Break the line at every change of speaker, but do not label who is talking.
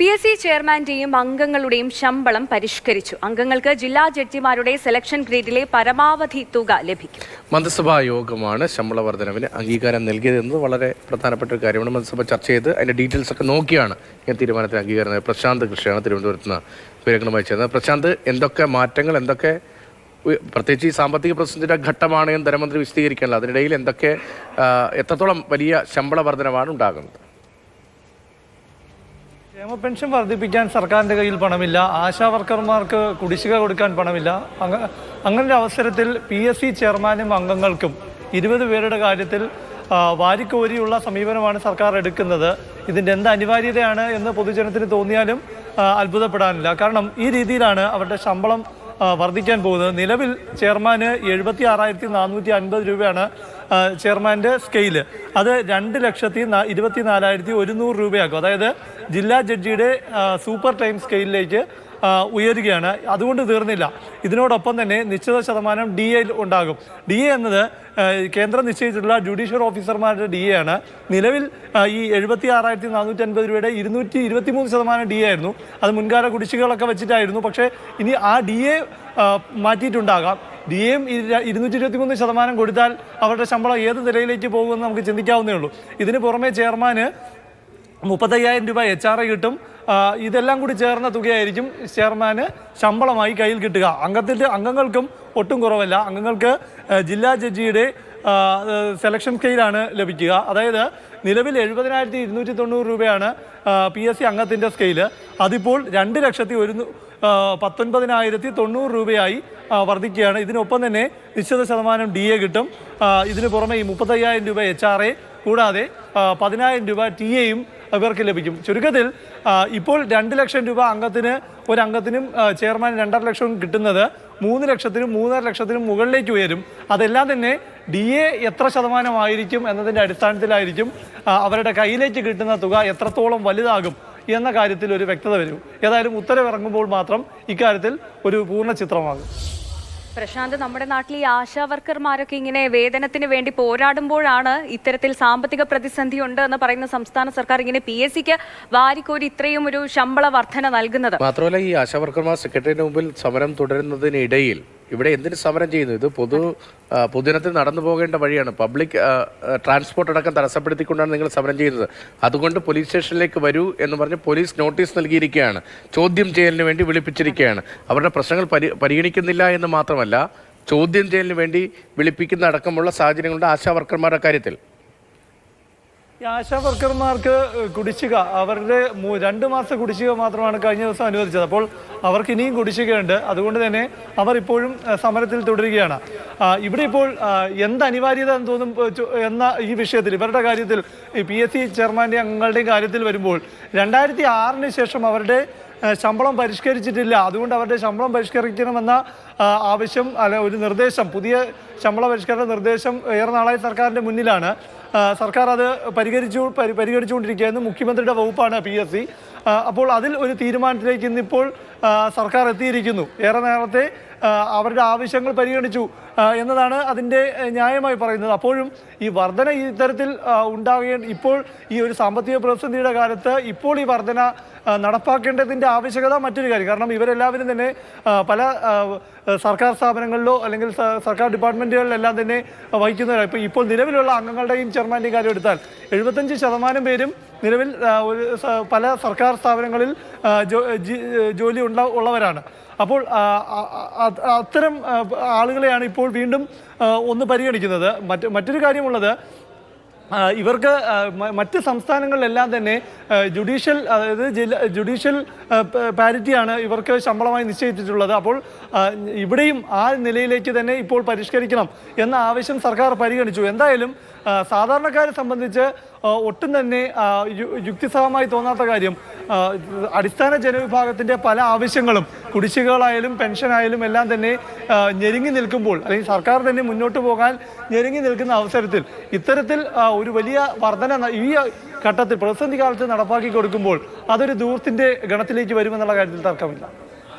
P S C ചെയർമാന്റെയും അംഗങ്ങളുടെയും ശമ്പളം പരിഷ്കരിച്ചു. അംഗങ്ങൾക്ക് ജില്ലാ ജഡ്ജിമാരുടെ സെലക്ഷൻ ഗ്രേഡിലെ പരമാവധി തുക ലഭിക്കും.
മന്ത്രിസഭാ യോഗമാണ് ശമ്പള വർധനവിന് അംഗീകാരം നൽകിയതെന്നത് വളരെ പ്രധാനപ്പെട്ട ഒരു കാര്യമാണ്. മന്ത്രിസഭ ചർച്ച ചെയ്ത് അതിന്റെ ഡീറ്റെയിൽസ് ഒക്കെ നോക്കിയാണ് ഞാൻ തീരുമാനത്തിന് അംഗീകാരം. പ്രശാന്ത് കൃഷിയാണ് തിരുവനന്തപുരത്ത് നിന്ന് വിവരങ്ങളുമായി ചേർന്നത്. പ്രശാന്ത് എന്തൊക്കെ മാറ്റങ്ങൾ എന്തൊക്കെ പ്രത്യേകിച്ച് ഈ സാമ്പത്തിക പ്രതിസന്ധിയുടെ ഘട്ടമാണ് എന്ന് ധനമന്ത്രി വിശദീകരിക്കാനുള്ളത് അതിനിടയിൽ എന്തൊക്കെ എത്രത്തോളം വലിയ ശമ്പള വർധനവാണ് ഉണ്ടാകുന്നത്?
ക്ഷേമ പെൻഷൻ വർദ്ധിപ്പിക്കാൻ സർക്കാരിന്റെ കയ്യിൽ പണമില്ല. ആശാ വർക്കർമാർക്ക് കുടിശ്ശിക കൊടുക്കാൻ പണമില്ല. അങ്ങ അങ്ങനെ ഒരു അവസരത്തിൽ പി എസ് സി ചെയർമാനും അംഗങ്ങൾക്കും ഇരുപത് പേരുടെ കാര്യത്തിൽ വാരിക്കോരിയുള്ള സമീപനമാണ് സർക്കാർ എടുക്കുന്നത്. ഇതിന്റെ എന്ത് അനിവാര്യതയാണ് എന്ന് പൊതുജനത്തിന് തോന്നിയാലും അത്ഭുതപ്പെടാനില്ല. കാരണം ഈ രീതിയിലാണ് അവരുടെ ശമ്പളം വർദ്ധിക്കാൻ പോകുന്നത്. നിലവിൽ ചെയർമാന് എഴുപത്തി ആറായിരത്തി നാനൂറ്റി അൻപത് രൂപയാണ് ചെയർമാന്റെ സ്കെയിൽ. അത് രണ്ട് ലക്ഷത്തി ഇരുപത്തി നാലായിരത്തി ഒരുന്നൂറ് രൂപയാക്കും. അതായത് ജില്ലാ ജഡ്ജിയുടെ സൂപ്പർ ടൈം സ്കെയിലിലേക്ക് ഉയരുകയാണ്. അതുകൊണ്ട് തീർന്നില്ല. ഇതിനോടൊപ്പം തന്നെ നിശ്ചിത ശതമാനം ഡി എ ഉണ്ടാകും. ഡി എ എന്നത് കേന്ദ്രം നിശ്ചയിച്ചിട്ടുള്ള ജുഡീഷ്യൽ ഓഫീസർമാരുടെ ഡി എ ആണ്. നിലവിൽ ഈ എഴുപത്തി ആറായിരത്തി നാനൂറ്റി അൻപത് രൂപയുടെ ഇരുന്നൂറ്റി ഇരുപത്തി മൂന്ന് ശതമാനം ഡി എ ആയിരുന്നു. അത് മുൻകാല കുടിശ്ശികളൊക്കെ വെച്ചിട്ടായിരുന്നു. പക്ഷേ ഇനി ആ ഡി എ മാറ്റിയിട്ടുണ്ടാകാം. ഡി എം ഇരുന്നൂറ്റി ഇരുപത്തി മൂന്ന് ശതമാനം കൊടുത്താൽ അവരുടെ ശമ്പളം ഏത് നിലയിലേക്ക് പോകുമെന്ന് നമുക്ക് ചിന്തിക്കാവുന്നേ ഉള്ളൂ. ഇതിന് പുറമെ ചെയർമാന് മുപ്പത്തയ്യായിരം രൂപ എച്ച് ആർ ഐ കിട്ടും. ഇതെല്ലാം കൂടി ചേർന്ന തുകയായിരിക്കും ചെയർമാന് ശമ്പളമായി കയ്യിൽ കിട്ടുക. അംഗത്തിന്റെ അംഗങ്ങൾക്കും ഒട്ടും കുറവല്ല. അംഗങ്ങൾക്ക് ജില്ലാ ജഡ്ജിയുടെ സെലക്ഷൻ സ്കെയിലാണ് ലഭിക്കുക. അതായത് നിലവിൽ എഴുപതിനായിരത്തി ഇരുന്നൂറ്റി തൊണ്ണൂറ് രൂപയാണ് പി എസ് സി അംഗത്തിന്റെ സ്കെയിൽ അതിപ്പോൾ രണ്ട് ലക്ഷത്തി ഒരു പത്തൊൻപതിനായിരത്തി തൊണ്ണൂറ് രൂപയായി വർദ്ധിക്കുകയാണ്. ഇതിനൊപ്പം തന്നെ നിശ്ചിത ശതമാനം ഡി എ കിട്ടും. ഇതിന് പുറമെ ഈ മുപ്പത്തയ്യായിരം രൂപ എച്ച് ആർ എ കൂടാതെ പതിനായിരം രൂപ ടി എയും ഇവർക്ക് ലഭിക്കും. ചുരുക്കത്തിൽ ഇപ്പോൾ രണ്ട് ലക്ഷം രൂപ അംഗത്തിന് ഒരു ചെയർമാൻ രണ്ടര ലക്ഷവും കിട്ടുന്നത് മൂന്ന് ലക്ഷത്തിനും മൂന്നര ലക്ഷത്തിനും മുകളിലേക്ക് ഉയരും. അതെല്ലാം തന്നെ ഡി എ എത്ര ശതമാനമായിരിക്കും എന്നതിന്റെ അടിസ്ഥാനത്തിലായിരിക്കും അവരുടെ കയ്യിലേക്ക് കിട്ടുന്ന തുക എത്രത്തോളം വലുതാകും എന്ന കാര്യത്തിൽ ഒരു വ്യക്തത വരും. ഏതായാലും ഉത്തരവിറങ്ങുമ്പോൾ മാത്രം ഇക്കാര്യത്തിൽ ഒരു പൂർണ ചിത്രമാകും.
പ്രശാന്ത് നമ്മുടെ നാട്ടിൽ ഈ ആശാ വർക്കർമാരൊക്കെ ഇങ്ങനെ വേതനത്തിന് വേണ്ടി പോരാടുമ്പോഴാണ് ഇത്തരത്തിൽ സാമ്പത്തിക പ്രതിസന്ധി ഉണ്ട് എന്ന് പറയുന്ന സംസ്ഥാന സർക്കാർ ഇങ്ങനെ പി എസ് സിക്ക് വാരിക്കോരി ഇത്രയും ഒരു ശമ്പള വർധന നൽകുന്നത്.
മാത്രമല്ല ഈ ആശാവർക്കർമാർ സെക്രട്ടറിയുടെ മുമ്പിൽ സമരം തുടരുന്നതിനിടയിൽ ഇവിടെ എന്തിനു സമരം ചെയ്യുന്നു? ഇത് പൊതു പൊതുജനത്തിന് നടന്നു പോകേണ്ട വഴിയാണ്. പബ്ലിക് ട്രാൻസ്പോർട്ട് അടക്കം തടസ്സപ്പെടുത്തിക്കൊണ്ടാണ് നിങ്ങൾ സമരം ചെയ്യുന്നത്. അതുകൊണ്ട് പോലീസ് സ്റ്റേഷനിലേക്ക് വരൂ എന്ന് പറഞ്ഞ് പോലീസ് നോട്ടീസ് നൽകിയിരിക്കുകയാണ്. ചോദ്യം ചെയ്യലിന് വേണ്ടി വിളിപ്പിച്ചിരിക്കുകയാണ്. അവരുടെ പ്രശ്നങ്ങൾ പരി പരിഗണിക്കുന്നില്ല എന്ന് മാത്രമല്ല ചോദ്യം ചെയ്യലിന് വേണ്ടി വിളിപ്പിക്കുന്ന അടക്കമുള്ള സാഹചര്യങ്ങളുടെ ആശാ വർക്കർമാരുടെ കാര്യത്തിൽ.
ഈ ആശാ വർക്കർമാർക്ക് കുടിശ്ശിക അവരുടെ രണ്ട് മാസം കുടിശ്ശിക മാത്രമാണ് കഴിഞ്ഞ ദിവസം അനുവദിച്ചത്. അപ്പോൾ അവർക്ക് ഇനിയും കുടിശ്ശികയുണ്ട്. അതുകൊണ്ട് തന്നെ അവർ ഇപ്പോഴും സമരത്തിൽ തുടരുകയാണ്. ഇവിടെ ഇപ്പോൾ എന്ത് അനിവാര്യത എന്ന് തോന്നും എന്ന ഈ വിഷയത്തിൽ ഇവരുടെ കാര്യത്തിൽ പി എസ് സി ചെയർമാന്റെ അംഗങ്ങളുടെയും കാര്യത്തിൽ വരുമ്പോൾ രണ്ടായിരത്തി ആറിന് ശേഷം അവരുടെ ശമ്പളം പരിഷ്കരിച്ചിട്ടില്ല. അതുകൊണ്ട് അവരുടെ ശമ്പളം പരിഷ്കരിക്കണമെന്ന ആവശ്യം അല്ല ഒരു നിർദ്ദേശം പുതിയ ശമ്പള പരിഷ്കരണ നിർദ്ദേശം ഏറെ നാളായി സർക്കാരിന്റെ മുന്നിലാണ്. സർക്കാർ അത് പരിഹരിച്ചു പരി പരിഹരിച്ചുകൊണ്ടിരിക്കുകയായിരുന്നു മുഖ്യമന്ത്രിയുടെ വകുപ്പാണ് പി എസ് സി അപ്പോൾ അതിൽ ഒരു തീരുമാനത്തിലേക്ക് ഇന്നിപ്പോൾ സർക്കാർ എത്തിയിരിക്കുന്നു. ഏറെ നേരത്തെ അവരുടെ ആവശ്യങ്ങൾ പരിഗണിച്ചു എന്നതാണ് അതിന്റെ ന്യായമായി പറയുന്നത്. അപ്പോഴും ഈ വർധന ഇത്തരത്തിൽ ഉണ്ടാകുകയും ഇപ്പോൾ ഈ ഒരു സാമ്പത്തിക പ്രതിസന്ധിയുടെ കാലത്ത് ഇപ്പോൾ ഈ വർധന നടപ്പാക്കേണ്ടതിന്റെ ആവശ്യകത മറ്റൊരു കാര്യം. കാരണം ഇവരെല്ലാവരും തന്നെ പല സർക്കാർ സ്ഥാപനങ്ങളിലോ അല്ലെങ്കിൽ സർക്കാർ ഡിപ്പാർട്ട്മെന്റുകളിലെല്ലാം തന്നെ വഹിക്കുന്നവരാണ് ഇപ്പോൾ ഇപ്പോൾ നിലവിലുള്ള അംഗങ്ങളുടെയും ചെയർമാന്റെയും കാര്യം എടുത്താൽ എഴുപത്തഞ്ച് ശതമാനം പേരും നിലവിൽ ഒരു പല സർക്കാർ സ്ഥാപനങ്ങളിൽ ജോലി ഉണ്ട ഉള്ളവരാണ്. അപ്പോൾ അത്തരം ആളുകളെയാണ് ഇപ്പോൾ വീണ്ടും ഒന്ന് പരിഗണിക്കുന്നത്. മറ്റ് മറ്റൊരു കാര്യമുള്ളത് ഇവർക്ക് മറ്റ് സംസ്ഥാനങ്ങളിലെല്ലാം തന്നെ ജുഡീഷ്യൽ അതായത് ജില്ല ജുഡീഷ്യൽ പാരിറ്റിയാണ് ഇവർക്ക് ശമ്പളമായി നിശ്ചയിച്ചിട്ടുള്ളത്. അപ്പോൾ ഇവിടെയും ആ നിലയിലേക്ക് തന്നെ ഇപ്പോൾ പരിഷ്കരിക്കണം എന്ന ആവശ്യം സർക്കാർ പരിഗണിച്ചു. എന്തായാലും സാധാരണക്കാരെ സംബന്ധിച്ച് ഒട്ടും തന്നെ യുക്തിസഹമായി തോന്നാത്ത കാര്യം അടിസ്ഥാന ജനവിഭാഗത്തിന്റെ പല ആവശ്യങ്ങളും കുടിശ്ശികകളായാലും പെൻഷനായാലും എല്ലാം തന്നെ ഞെരുങ്ങി നിൽക്കുമ്പോൾ അല്ലെങ്കിൽ സർക്കാർ തന്നെ മുന്നോട്ട് പോകാൻ ഞെരുങ്ങി നിൽക്കുന്ന അവസരത്തിൽ ഇത്തരത്തിൽ ഒരു വലിയ വർധന ഈ ഘട്ടത്തിൽ പ്രതിസന്ധി കാലത്ത് നടപ്പാക്കി കൊടുക്കുമ്പോൾ അതൊരു ദൂരത്തിന്റെ ഗണത്തിലേക്ക് വരുമെന്നുള്ള കാര്യത്തിൽ തർക്കമില്ല.